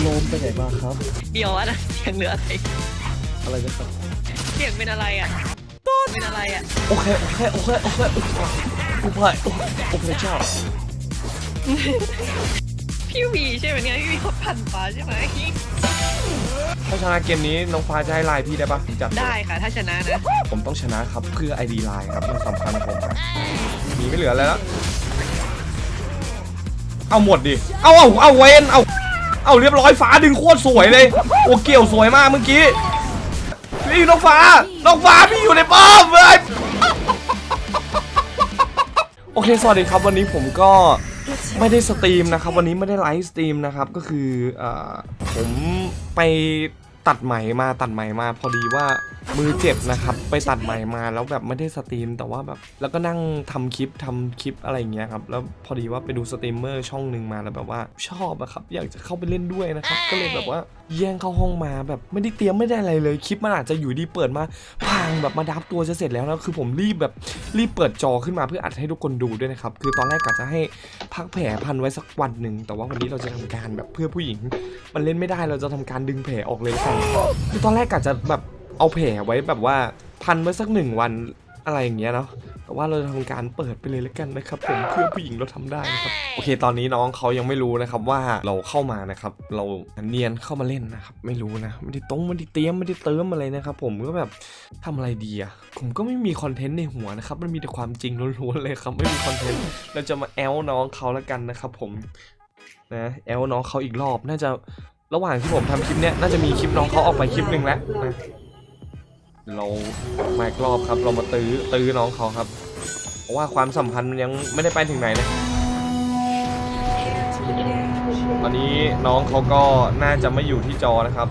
โลมไปไหนมาครับ เดี๋ยวอะนะเสียงเหลืออะไรอะไรนะครับ เสียงเป็นอะไรอะเป็นอะไรอะโอเค โอเค โอเค โอเคอุปอุปโอเคเจ้าพี่วีใช่ไหมเนี่ยพี่วีเขาพันฟ้าใช่ไหมถ้าชนะเกมนี้น้องฟ้าจะให้ไลน์พี่ได้ปะจัดได้ค่ะ ถ้าชนะนะ ผมต้องชนะครับเพื่อ ID ไลน์ครับมันสำคัญกับผมครับมีไม่เหลือแล้ว เอาหมดดิ เอาเอาเอาเวนเอาเอาเรียบร้อยฟ้าดึงโคตรสวยเลย โอเกี่ยวสวยมากเมื่อกี้นี่น้องฟ้า น้องฟ้าพี่อยู่ในป้อมเลยโอเค สวัสดีครับวันนี้ผมก็ไม่ได้สตรีมนะครับ วันนี้ไม่ได้ไลฟ์สตรีมนะครับ ก็คืออผมไป ตัดไหมมาตัดไหมมา พอดีว่ามือเจ็บนะครับ ไปตัดไหมมาแล้วแบบไม่ได้สตรีม แต่ว่าแบบแล้วก็นั่งทำคลิปทำคลิปอะไรอย่างเงี้ยครับแล้วพอดีว่าไปดูสตรีมเมอร์ช่องหนึ่งมาแล้วแบบว่าชอบอะครับอยากจะเข้าไปเล่นด้วยนะครับก็เลยแบบว่า แย่งเข้าห้องมาแบบไม่ได้เตรียมไม่ได้อะไรเลยคลิปมันอาจจะอยู่ดีเปิดมาพังแบบมาดับตัวจะเสร็จแล้วนะคือผมรีบแบบรีบเปิดจอขึ้นมาเพื่ออัดให้ทุกคนดูด้วยนะครับคือตอนแรกกะจะให้พักแผลพันไว้สักวันหนึ่งแต่ว่าวันนี้เราจะทำการแบบเพื่อผู้หญิง มันเล่นไม่ได้เราจะทำการดึงแผลออกเลยกันคือตอนแรกกะจะแบบเอาแผลไว้แบบว่าพันไว้สักหนึ่งวัน อะไรอย่างเงี้ยเนาะแต่ว่าเราจะทำการเปิดไปเลยแล้วกันนะครับผมเพื่อผู้หญิงเราทำได้นะครับโอเคตอนนี้น้องเขายังไม่รู้นะครับว่าเราเข้ามานะครับ เราเนียนเข้ามาเล่นนะครับ ไม่รู้นะไม่ได้ตรงไม่ได้เตรียมไม่ได้เติมอะไรนะครับ ผมก็แบบทำอะไรดีอะผมก็ไม่มีคอนเทนต์ในหัวนะครับมันมีแต่ความจริงล้วนๆเลยครับไม่มีคอนเทนต์เราจะมาแอลน้องเขาแล้วกันนะครับ ผมนะแอลน้องเขาอีกรอบน่าจะระหว่างที่ผมทำคลิปเนี้ยน่าจะมีคลิปน้องเขาออกไปคลิปหนึ่งแล้วนะ เรามาอีกรอบครับ เรามาตื้อตื้อน้องเขาครับ เพราะว่าความสัมพันธ์มันยังไม่ได้ไปถึงไหนเลยตอนนี้น้องเขาก็น่าจะไม่อยู่ที่จอนะครับ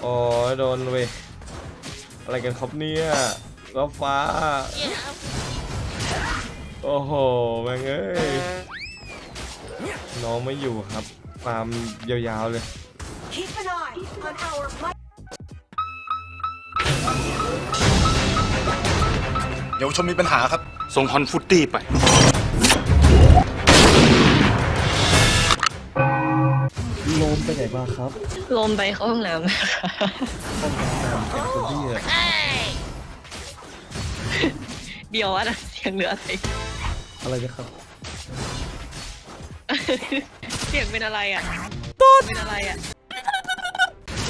โอ้ยโดนเว้ยอะไรกันครับเนี่ยแล้วฟ้า โอ้โห แม่งเอ้ย น้องไม่อยู่ครับฟาร์มยาวๆเลย Keep an eye on our might. เยาวชนมีปัญหาครับ ส่งฮอนฟุตตี้ไป โลมไปไหนมาครับลมไปเข้าห้องน้ำนะคะห้องน้ำเป็นคนที่อะเดี๋ยวอะนะเสียงเหลืออะไรอะไรนะครับ เสียงเป็นอะไรอะเป็นอะไรอะ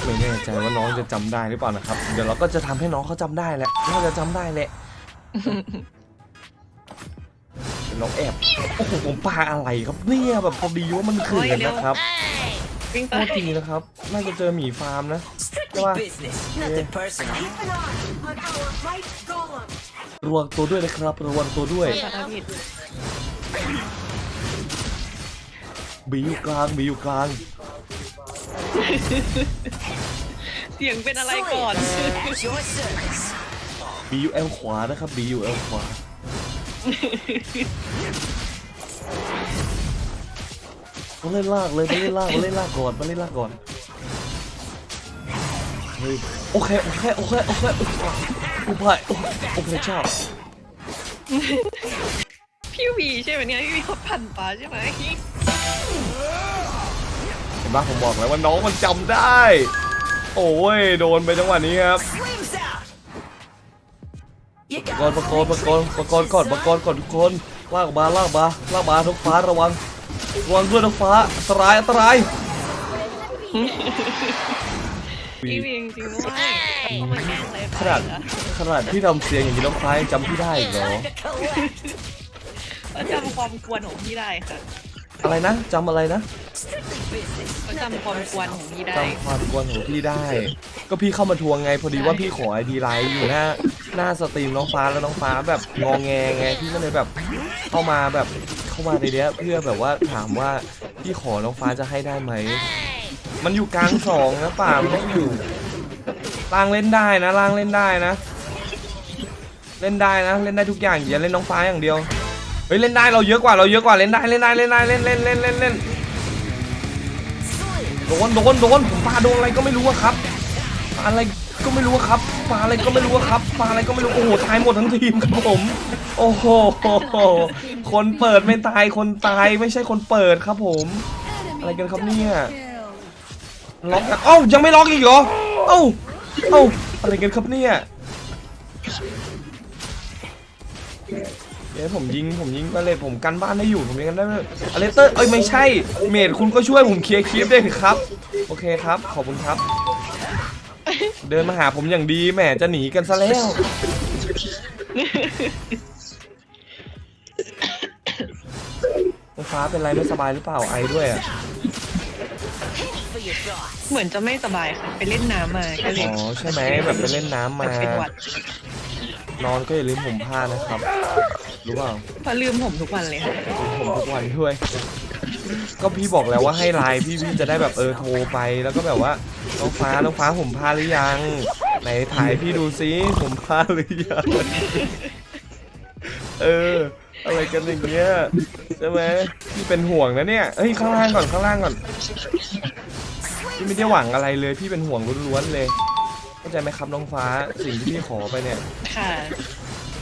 ไม่แน่ใจว่าน้องจะจำได้หรือเปล่านะครับ เดี๋ยวเราก็จะทำให้น้องเขาจำได้แหละน่าจะจำได้แหละเดี๋ยวน้องแอบโอ้โหผมปาอะไรครับเนี่ยแบบพอดีว่ามันเขื่อนนะครับวิ่งโทไปษทีนะครับ น่าจะเจอหมีฟาร์มนะใช่ป่ะ Nothing personal. Keep an eye on our might golem. ระวังตัวด้วยนะครับระวังตัวด้วย ภาษาผิด บีอยู่กลางบีอยู่กลางเสียงเป็นอะไรก่อน At your service. บีอยู่แอลขวานะครับบีอยู่แอลขวามาเล่นลากเลยมาเล่นลากมาเล่นลากก่อนมาเล่นลากก่อนเฮ้ยโอเคโอเคโอเคโอเคอุปายโอเคเจ้าพี่วีใช่ไหมเนี่ยพี่วีเขาพันฟ้าใช่ไหม เห็นปะผมบอกแล้วว่าน้องมันจำได้ โอ้ยโดนไปจังหวะนี้ครับ Flames out. You ประกอนประกอนประกอนประกอนก่อนประกอนก่อนทุกคนลากมาลากมาลากมาทุกฟ้าระวังระวังด้วยทุกฟ้าอันตรายอันตรายพี่วีจริงๆด้วยเขามาแย่งเลยขนาดขนาดที่ทำเสียงอย่างนี้น้องฟ้ายังจำพี่ได้อีกเหรอเขาจำความกวนของพี่ได้ค่ะ อะไรนะจำอะไรนะเขาจำความกวนของพี่ได้ จำความกวนของพี่ได้ ก็พี่เข้ามาทวงไงพอดีว่าพี่ขอไอดีไลน์อยู่หน้าหน้าสตรีมน้องฟ้าแล้วน้องฟ้าแบบงองแงไงพี่ก็เลยแบบเข้ามาแบบเข้ามาในเนี้ยเพื่อแบบว่าถามว่าพี่ขอน้องฟ้าจะให้ได้ไหมมันอยู่กลางสองนะป่ามันไม่อยู่ล่างเล่นได้นะล่างเล่นได้นะ เล่นได้นะ เล่นได้ทุกอย่างอย่าเล่นน้องฟ้าอย่างเดียว เฮ้ยเล่นได้เราเยอะกว่าเราเยอะกว่าเล่นได้เล่นได้เล่นได้เล่นเล่นเล่นเล่นเล่นโดนโดนโดนผมปาโดนอะไรก็ไม่รู้ครับปาอะไรก็ไม่รู้ครับปาอะไรก็ไม่รู้ครับปาอะไรก็ไม่รู้โอ้โหตายหมดทั้งทีมครับผม โอ้โหคนเปิดไม่ตายคนตายไม่ใช่คนเปิดครับผม อะไรกันครับเนี่ยล็อกเอ้ายังไม่ล็อกอีกเหรอเอ้าเอ้าอะไรกันครับเนี่ย เดี๋ยวผมยิงผมยิงไปเลยผมกันบ้านได้อยู่ผมยิงกันได้เลยอเลสเตอร์เอ้ยไม่ใช่ เมดคุณก็ช่วยผมเคลียร์คลิปด้วยครับ โอเคครับ ขอบคุณครับ เดินมาหาผมอย่างดีแหมจะหนีกันซะแล้วน้องฟ้าเป็นไรไม่สบายหรือเปล่าไอด้วยอะเหมือนจะไม่สบายค่ะไปเล่นน้ำมาก็เลยอ๋อใช่ไหมแบบไปเล่นน้ำมาเป็นหวัด นอนก็อย่าลืมห่มผ้านะครับ รู้เปล่าเพราะลืมผมทุกวันเลยค่ะผมทุกวันด้วย ก็พี่บอกแล้วว่าให้ไลน์พี่พี่จะได้แบบเออโทรไป แล้วก็แบบว่าน้องฟ้าน้องฟ้าห่มผ้าหรือยัง ไหนถ่ายพี่ดูซิห่มผ้าหรือยัง เออ อะไรกันอย่างเงี้ยใช่ไหมพี่เป็นห่วงนะเนี่ยเอ้ยข้างล่างก่อนข้างล่างก่อน พี่ไม่ได้หวังอะไรเลย พี่เป็นห่วงล้วนๆเลย เข้าใจไหมครับน้องฟ้าสิ่งที่พี่ขอไปเนี่ยค่ะ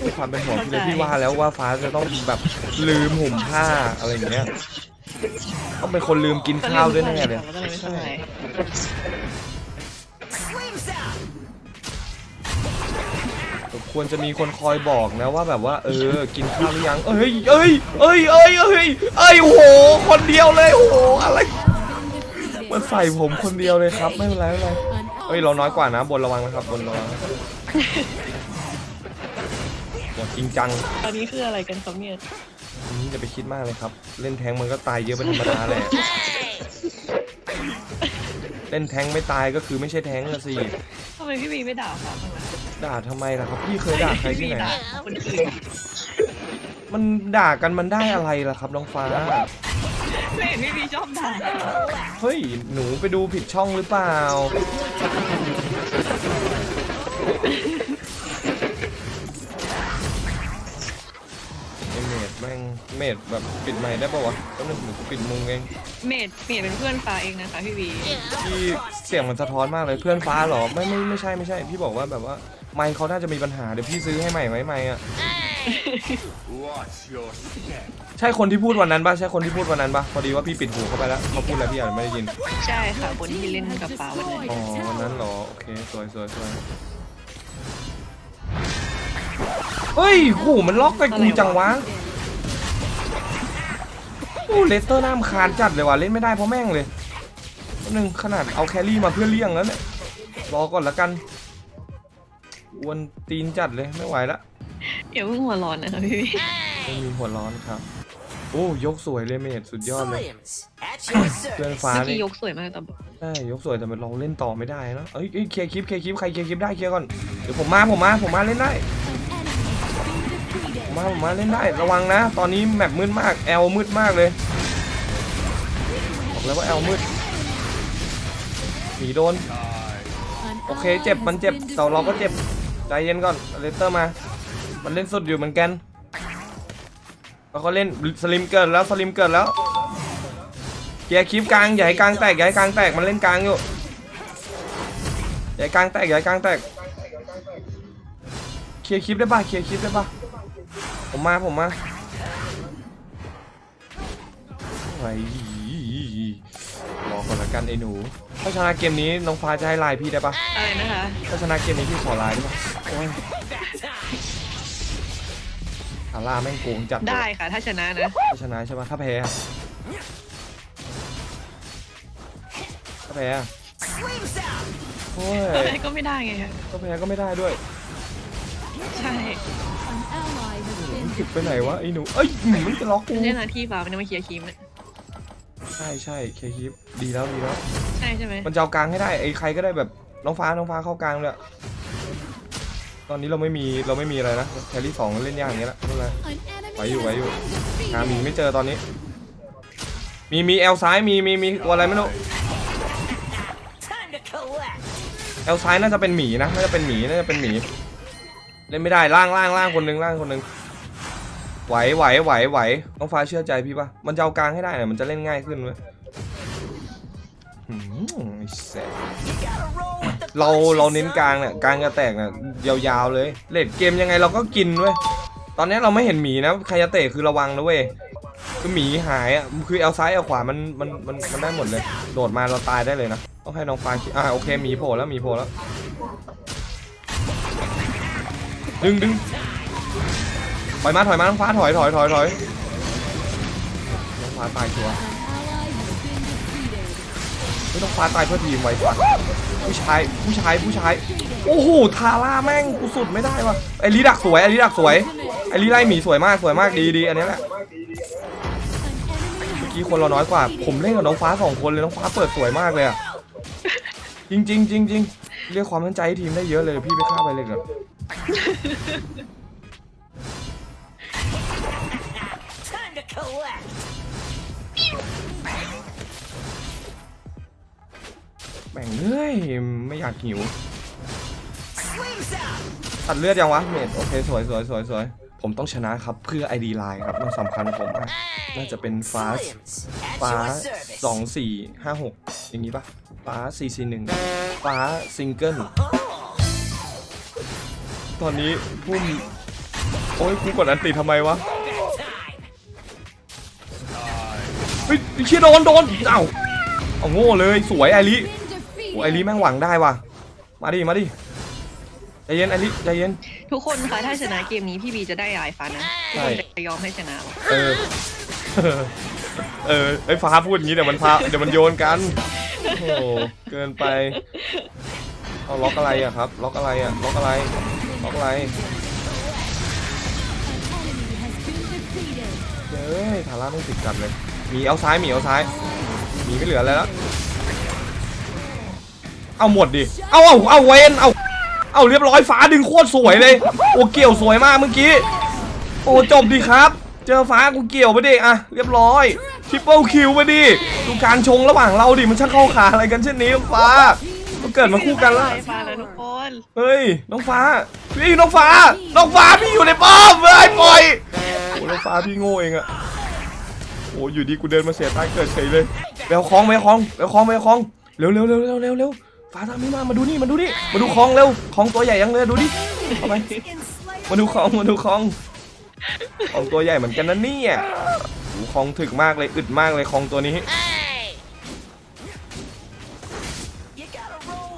ด้วยความเป็นห่วงพี่เลยเข้าใจ พี่ว่าแล้วว่าฟ้าจะต้องแบบลืมห่มผ้าอะไรอย่างเงี้ยต้องเป็นคนลืมกินข้าวด้วยแน่เลย ก็เลยไม่สบาย Flames out! ควรจะมีคนคอยบอกนะว่าแบบว่า เออ กินข้าวหรือยัง เอ้ยเอ้ยเอ้ยเอ้ยเอ้ยเอ้ยโอ้โห คนเดียวเลยโอ้โหอะไรมันใส่ผมคนเดียวเลยครับ ไม่เป็นไรไม่เป็นไร เอ้ยเราน้อยกว่านะบนระวังนะครับบนระวังอย่าจริงจังตอนนี้คืออะไรกันครับเนี่ยอืมอย่าไปคิดมากเลยครับ เล่นแทงค์มันก็ตายเยอะเป็นธรรมดาแหละเล่นแทงค์ไม่ตายก็คือไม่ใช่แทงค์ละสิทำไมพี่วีไม่ด่าค่ะบ้างล่ะด่าทำไมล่ะครับพี่เคยด่าใครที่ไหนด่าคนอื่นมันด่ากันมันได้อะไรล่ะครับน้องฟ้า ไม่เห็นพี่วีชอบด่าเฮ้ย หนูไปดูผิดช่องหรือเปล่า ไอเมดแม่งเมดแบบปิดไมค์ได้ปะวะก็นึกหนูปิดมุงเองเมดเมดเป็นเพื่อนฟ้าเองนะคะพี่วีพี่เสียงมันสะท้อนมากเลยเพื่อนฟ้าเหรอ ไม่ไม่ไม่ใช่ไม่ใช่ พี่บอกว่าแบบว่าไมค์เขาน่าจะมีปัญหาเดี๋ยวพี่ซื้อให้ใหม่ไหมไมค์อะ ใช่คนที่พูดวันนั้นปะใช่คนที่พูดวันนั้นปะพอดีว่าพี่ปิดหูเข้าไปแล้วเขาพูดอะไรพี่อาจจะไม่ได้ยินใช่ค่ะคนที่เล่นกับฟ้าวันนั้นอ๋อวันนั้นเหรอโอเคสวยสวยสวยเฮ้ยโหมันล็อกไปกูจังวะโอ้เลสเตอร์น้ำคานจัดเลยว่ะเล่นไม่ได้เพราะแม่งเลยแป๊บนึงขนาดเอาแครี่มาเพื่อเลี่ยงแล้วเนี่ยรอก่อนละกันอวนตีนจัดเลยไม่ไหวละ อย่าเพิ่งหัวร้อนนะคะพี่วีไม่มีหัวร้อนครับ โอ้ยกสวยเลยเมดสุดยอดเลย Flames at your เพื่อน service. ฟ้าเมื่อกี้นี่ยกสวยมากแต่ใช่ยกสวยแต่มันเราเล่นต่อไม่ได้นะเอ้ยเอ้ยเคลียร์คลิปเคลียร์คลิปใครเคลียร์คลิปได้เคลียร์ก่อนเดี๋ยวผมมาผมมาผมมาเล่นได้ผมมาผมมาเล่นได้ระวังนะ ตอนนี้แมปมืดมากแอลมืดมากเลยบอกแล้วว่าแอลมืดหนีโดน โอเคเจ็บมันเจ็บแต่เราก็เจ็บใจเย็นก่อนเลสเตอร์มา มันเล่นสุดอยู่เหมือนกันแล้วก็เล่นสลิมเกิดแล้วสลิมเกิดแล้วเคลียร์คลิปกลางอย่าให้กลางแตกอย่าให้กลางแตกมันเล่นกลางอยู่อย่าให้กลางแตกอย่าให้กลางแตกเคลียร์คลิปได้ป่ะเคลียร์คลิปได้ป่ะผมมาผมมาไอ้รอก่อนละกันไอ้หนูถ้าชนะเกมนี้น้องฟ้าจะให้ไลน์พี่ได้ป่ะอะไรนะคะถ้าชนะเกมนี้พี่ขอไลน์ได้ป่ะโอ้ยอา ร่าแม่งโกงจัดเลยได้ค่ะ ถ้าชนะนะ ถ้าชนะใช่ป่ะถ้าแพ้อะถ้าแพ้อะ Flames out! โอ้ยอะไรก็ไม่ได้ไงคะก็แพ้ก็ไม่ได้ด้วยใช่มันผิดไปไหนวะไอ้หนูเอ้ยหนูมันจะล็อกกูเล่นหน้าที่ฟ้ามันมาเคลียร์คีมเนี่ยใช่ใช่เคคิปดีแล้วดีแล้ว ใช่ใช่ไหมมันจะเอากลางให้ได้ไอ้ใครก็ได้แบบน้องฟ้าน้องฟ้าเข้ากลางเลยอะ ตอนนี้เราไม่มีเราไม่มีอะไรนะแครี่สองเล่นยากอย่างเงี้ยละไม่เป็นไรไหวอยู่ไหวอยู่หาหมีไม่เจอตอนนี้ มีมีแอลซ้ายมีมีมีตัวอะไรไม่รู้ Time to collect! แอลซ้ายน่าจะเป็นหมีนะน่าจะเป็นหมีน่าจะเป็นหมีเล่นไม่ได้ล่างล่างล่างคนหนึงล่างคนหนึงไหวไหวไหวไหวน้องฟ้าเชื่อใจพี่ปะมันจะเอากลางให้ได้เนี่ยมันจะเล่นง่ายขึ้นเว้ยหืมไอ้แสบ เราเราเน้นกลางเนี่ยกลางจะแตกเนี่ยยาวๆเลยเลดเกมยังไงเราก็กินเว้ยตอนนี้เราไม่เห็นหมีนะใครจะเตะคือระวังนะเว้ยคือหมีหายอะคือเอาซ้ายเอาขวามันมันมันมันได้หมดเลย โดดมาเราตายได้เลยนะต้องให้น้องฟ้าคิดอ่าโอเคหมีโผล่แล้วหมีโผล่แล้วดึงดึงถอยมาถอยมาน้องฟ้าถอยถอยถอยถอยน้องฟ้าตายชัวร์ไม่ต้องฟ้าตายเพื่อทีมไว้ฟ้า ผู้ชาย ผู้ชาย ผู้ชาย โอ้โห ทาร่าแม่งกูสุดไม่ได้ว่ะ ไอรีดักสวย ไอรีดักสวย ไอรีไล่หมีสวยมาก สวยมาก ดีดีอันนี้แหละ เมื่อกี้คนเราน้อยกว่า ผมเล่นกับน้องฟ้าสองคนเลย น้องฟ้าเปิดสวยมากเลยอะจริงจริงจริงจริงเรียกความมั่นใจให้ทีมได้เยอะเลย พี่ไปฆ่าไปเลยเถอะ Time to collect. แบ่งเอ้ยไม่อยากหิว Sleeves out. ตัดเลือดยังวะเมดโอเคสวยสวยสวยสวยผมต้องชนะครับเพื่อ ID Line ครับมันสำคัญกับผมมากน่าจะเป็นฟ้า Slims. At ฟ้า your service. สองสี่ห้าหกอย่างนี้ปะฟ้าสี่สี่หนึ่งฟ้าซิงเกิล Oh. ตอนนี้พุ่มโอ้ยกูกดอันติทำไมวะ Time. เฮ้ยเชี่ยโดนโดนเอ้าเอาโง่เลยสวยไอริ โอ้ไอริแม่งหวังได้ว่ะ มาดิ มาดิ ใจเย็นไอริใจเย็น ทุกคนคะถ้าชนะเกมนี้พี่บีจะได้ลายฟ้านะใช่ทุกคนจะยอมให้ชนะหรอเออ เออไอฟ้าพูดอย่างนี้เดี๋ยวมันพาเดี๋ยวมันโยนกัน โอ้โหเกินไป เอาล็อกอะไรอะครับ ล็อกอะไรอะล็อกอะไร ล็อกอะไรเฮ้ยทาร่าไม่ติดกันเลยหมีเอาซ้ายหมีเอาซ้ายหมีไม่เหลืออะไรแล้ว เอาหมดดิ เอาเอาเอาเวนเอา เอาเรียบร้อยฟ้าดึงโคตรสวยเลย โอ้เกี่ยวสวยมากเมื่อกี้ โอ้จบดีครับ เจอฟ้ากูเกี่ยวไปดิอะเรียบร้อยทริปเปิลคิวไปดิดูการชงระหว่างเราดิมันช่างเข้าขาอะไรกันเช่นนี้น้องฟ้ามันเกิดมาคู่กันแล้วลายฟ้าแล้วทุกคนเฮ้ยน้องฟ้า พี่น้องฟ้า น้องฟ้าพี่อยู่ในป้อมเฮ้ยปล่อยโอ้น้องฟ้าพี่โง่เองอะโอ้อยู่ดีกูเดินมาเสียตายเกิดเฉยเลยไปเอาคลองไปเอาคลองไปเอาคลองไปเอาคลองเร็วเร็วเร็วเร็วเร็วเร็ว ฟ้าตามนี้มามาดูนี่มาดูนี่มาดูคลองเร็วคลองตัวใหญ่ยังเลยดูดิเอาไปมาดูคลองมาดูคลองคลองตัวใหญ่เหมือนกันนะเนี่ยโอ้คลองถึกมากเลยอึดมากเลยคลองตัวนี้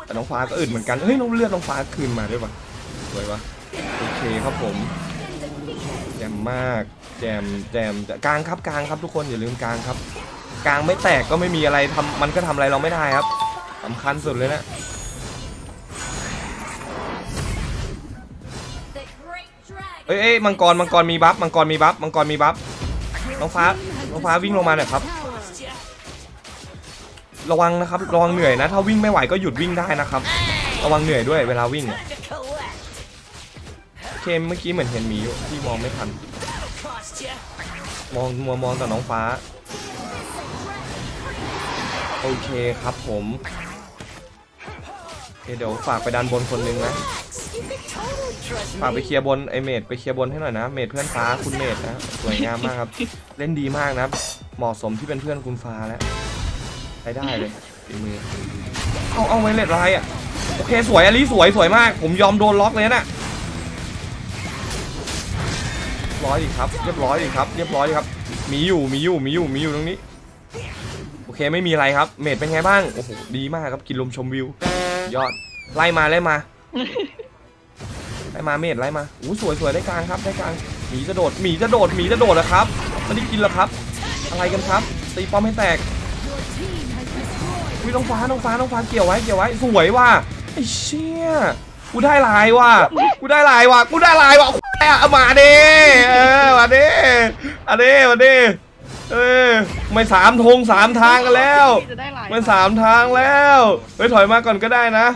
แต่น้องฟ้าก็อึดเหมือนกันเฮ้ยน้องเลือดน้องฟ้าคืนมาด้วยปะสวยปะโอเคครับผมแจมมากแจมแจมแต่กลางครับกลางครับทุกคนอย่าลืมกลางครับ กลางไม่แตกก็ไม่มีอะไรทำมันก็ทำอะไรเราไม่ได้ครับ สำคัญสุดเลยนะเอ้ยเอ้ยมังกรมังกรมีบัฟมังกรมีบัฟมังกรมีบัฟน้องฟ้าน้องฟ้าวิ่งลงมาหน่อยครับ ระวังนะครับระวังเหนื่อยนะ ถ้าวิ่งไม่ไหวก็หยุดวิ่งได้นะครับ ระวังเหนื่อยด้วยเวลาวิ่งอะเคมเมื่อกี้เหมือนเห็นหมีอยู่ที่มองไม่ทัน มองมัวมองแต่น้องฟ้า โอเคครับผม เคเดี๋ยวฝากไปดันบนคนหนึงนะ You can totally trust ฝากไป me. เคลียร์บนไอเมดไปเคลียร์บนให้หน่อยนะ เมดเพื่อนฟ้าคุณเมดนะ สวยงามมากครับ เล่นดีมากนะ เหมาะสมที่เป็นเพื่อนคุณฟ้าแล้วใช้ได้เลยฝีมือ เอาเอาไวเลตอะไรอะ โอเคสวยอลิสวยสวยมาก ผมยอมโดนล็อกเลยนะร้อยอีกครับ เรียบร้อยอีกครับ เรียบร้อยอีกครับ มีอยู่ มีอยู่ มีอยู่ มีอยู่ตรงนี้ โอเคไม่มีอะไรครับ เมดเป็นไงบ้าง โอ้โห ดีมากครับ กินลมชมวิว ยอดไล่มาไล่มาไล่มาเมดไล่มาอู้สวยสวยได้กลางครับได้กลางหมีจะโดดหมีจะโดดหมีจะโดดแล้วครับไม่ได้กินแล้วครับ อะไรกันครับตีป้อมให้แตกวิน้องฟ้าน้องฟ้าน้องฟ้าเกี่ยวไว้เกี่ยวไว้สวยว่ะไอ้เชี่ยกูได้ลายว่ะกูได้ลายว่ะกูได้ลายว่ะเอามาเด้เออมาเด้มาเด้มาเด้ เออไม่สามธงสามทางกันแล้วพี่จะได้ลายมันสามทางแล้วเฮ้ยถอยมาก่อนก็ได้นะ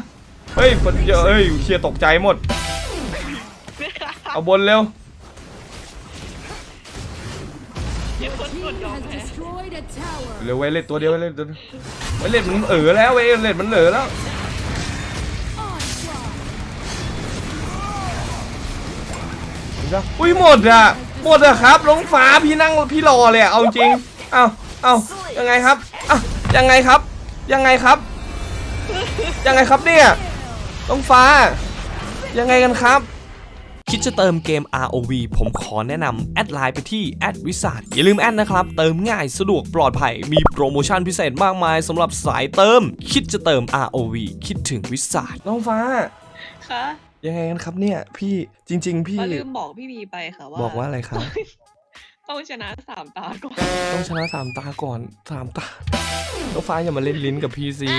เฮ้ยคนเยอะเฮ้ยเคลียร์ตกใจหมด เอาบนเร็วเดี๋ยวคนกดยอม has แพ้ destroyed a tower. เร็วไวเล็ตตัวเดียวไวเล็ตตัวเดียวไวเล็ตมันเออแล้วไวเล็ตมันเหลือแล้ว Onslaught. เห็นปะอุ้ยหมดอะ หมดอะครับลงฟ้าพี่นั่งพี่รอเลยอะเอาจริงเอ้าเอ้ายังไงครับอะยังไงครับ ยังไงครับ ยังไงครับเนี่ยน้องฟ้า ยังไงกันครับคิดจะเติมเกม ROV ผมขอแนะนำแอดไลน์ไปที่แอดวิสาอย่าลืมแอดนะครับ เติมง่ายสะดวกปลอดภัย มีโปรโมชั่นพิเศษมากมายสำหรับสายเติม คิดจะเติม ROV คิดถึงวิสาน้องฟ้าคะ ยังไงกันครับเนี่ยพี่จริง ๆ พี่ฟ้าลืมบอกพี่บีไปค่ะว่าบอกว่าอะไรครับ ต้องชนะสามตาก่อน ต้องชนะสามตาก่อนสามตาน้องฟ้าอย่ามาเล่นลิ้นกับพี่สิ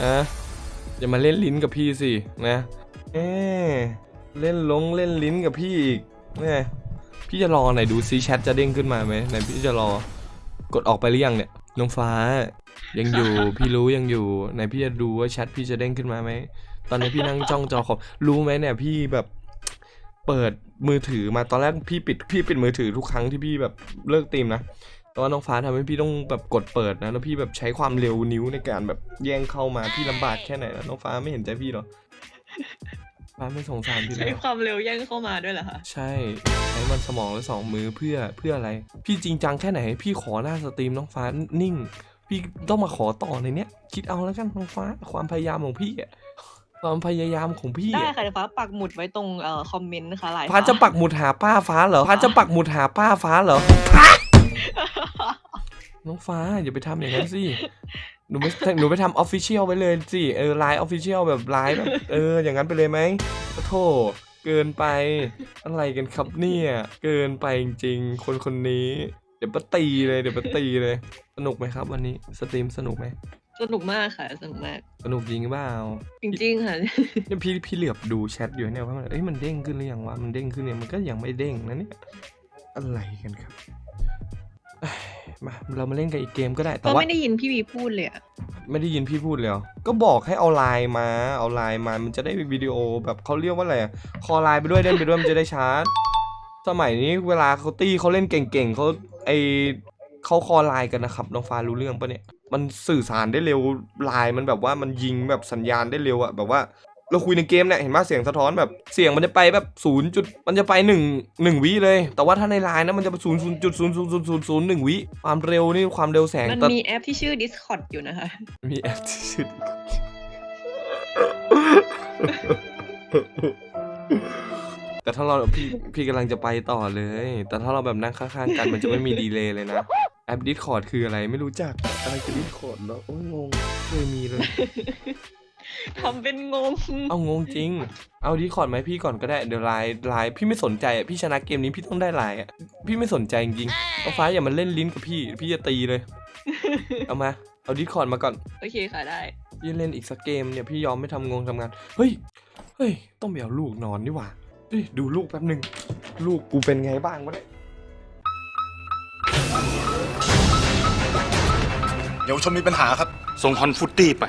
อะอย่ามาเล่นลิ้นกับพี่สินะเอ๊ะเล่นลงเล่นลิ้นกับพี่อีกเนี่ยพี่จะรอไหนอยดูซิแชทจะเด้งขึ้นมาไหมไหนพี่จะรอกดออกไปหรือยังเนี่ยน้องฟ้ายังอยู่พี่รู้ยังอยู่ไหนพี่จะดูว่าแชทพี่จะเด้งขึ้นมาไหม ตอนนี้พี่นั่งจ้องจอคอมรู้ไหมเนี่ยพี่แบบเปิดมือถือมาตอนแรกพี่ปิดพี่ปิดมือถือทุกครั้งที่พี่แบบเลิกตีมนะแต่ว่าน้องฟ้าทำให้พี่ต้องแบบกดเปิดนะแล้วพี่แบบใช้ความเร็วนิ้วในการแบบแย่งเข้ามาพี่ลำบากแค่ไหนนะน้องฟ้าไม่เห็นใจพี่หรอฟ้าไม่สงสารพี่เลใช้ยความเร็วแย่งเข้ามาด้วยเหรอคะใช่ใช้มันสมองและสองมือเพื่อเพื่ออะไร พี่จริงจังแค่ไหน พี่ขอหน้าสตรีมน้องฟ้านิ่ง พี่ต้องมาขอต่อในเนี้ยคิดเอาแล้วกันน้องฟ้าความพยายามของพี่อะ ความพยายามของพี่ได้อะค่ะเดี๋ยวฟ้าปักหมุดไว้ตรงเอ่อคอมเมนต์นะคะหลายฟ้าจะปักหมุดหาป้าฟ้าเหรอฟ้าจะปักหมุดหาป้าฟ้าเหรอ น้องฟ้าอย่าไปทำอย่างนั้นสิ หนูไปหนูไปทำออฟฟิเชียลไว้เลยสิ เออไลน์ออฟฟิเชียลแบบไลน์แบบเอออย่างนั้นไปเลยไหมโธ่เกินไป อะไรกันครับเนี่ย เกินไปจริงๆคนคนนี้ เดี๋ยวปะตีเลยเดี๋ยวปะตีเลย สนุกไหมครับวันนี้สตรีมสนุกไหม สนุกมากค่ะ สนุกมาก สนุกจริงเปล่าจริง ๆ ค่ะ เนี่ยพี่พี่เหลือบดูแชทอยู่เนี่ยว่ามันเอ้ยมันเด้งขึ้นหรือยังวะมันเด้งขึ้นเนี่ยมันก็ยังไม่เด้งนะเนี่ยอะไรกันครับเอ้ยมาเรามาเล่นกันอีกเกมก็ได้แต่ก็ว่า ไม่ได้ยินพี่บีพูดเลยอะไม่ได้ยินพี่พูดเลยเหรอก็บอกให้เอาไลน์มา เอาไลน์มา มันจะได้วิดีโอแบบเขาเรียกว่าอะไรอะคอไลน์ไปด้วยเล่นไปด้วยมันจะได้ชาร์จ สมัยนี้เวลาเขาตีเขาเล่นเก่งๆเขาไอเขาคอไลน์กันนะครับน้องฟ้ารู้เรื่องปะเนี่ย มันสื่อสารได้เร็วไลน์มันแบบว่ามันยิงแบบสัญญาณได้เร็วอะแบบว่าเราคุยในเกมเนี่ยเห็นป่ะเสียงสะท้อนแบบเสียงมันจะไปแบบศูนย์จุดมันจะไปหนึ่งหนึ่งวิเลย แต่ว่าถ้าในไลน์นะมันจะศูนย์ศูนย์จุดศูนย์ศูนย์ศูนย์ศูนย์ศูนย์หนึ่งวิความเร็วนี่ความเร็วแสงมันแต่มีแอปที่ชื่อ Discord อยู่นะคะ มีแอปที่ชื่อ แต่ถ้าเราพี่พี่กำลังจะไปต่อเลย แต่ถ้าเราแบบนั่งข้างๆกันมันจะไม่มีดีเลย์เลยนะ แอป Discord คืออะไรไม่รู้จักอะไรคือ Discord เนาะโอ้ยงงเคยมีเลย ทำเป็นงง เอางงจริง เอาดีคอร์ดไหมพี่ก่อนก็ได้เดี๋ยวไลน์ไลน์พี่ไม่สนใจอะพี่ชนะเกมนี้พี่ต้องได้ไลน์อะพี่ไม่สนใจจริงๆน้องฟ้าอย่ามาเล่นลิ้นกับพี่ พี่จะตีเลย เอามา เอาดีคอร์ดมาก่อนโอเคค่ะได้ พี่เล่นอีกสักเกมเนี่ยพี่ยอมไม่ทำงงทำงาน เฮ้ย เฮ้ย ต้องไปเอาลูกนอนนี่หว่าเฮ้ยดูลูกแป๊บหนึ่งลูกกูเป็นไงบ้างวะเนี่ย เยาวชนมีปัญหาครับ ส่งฮอนฟุตตี้ไป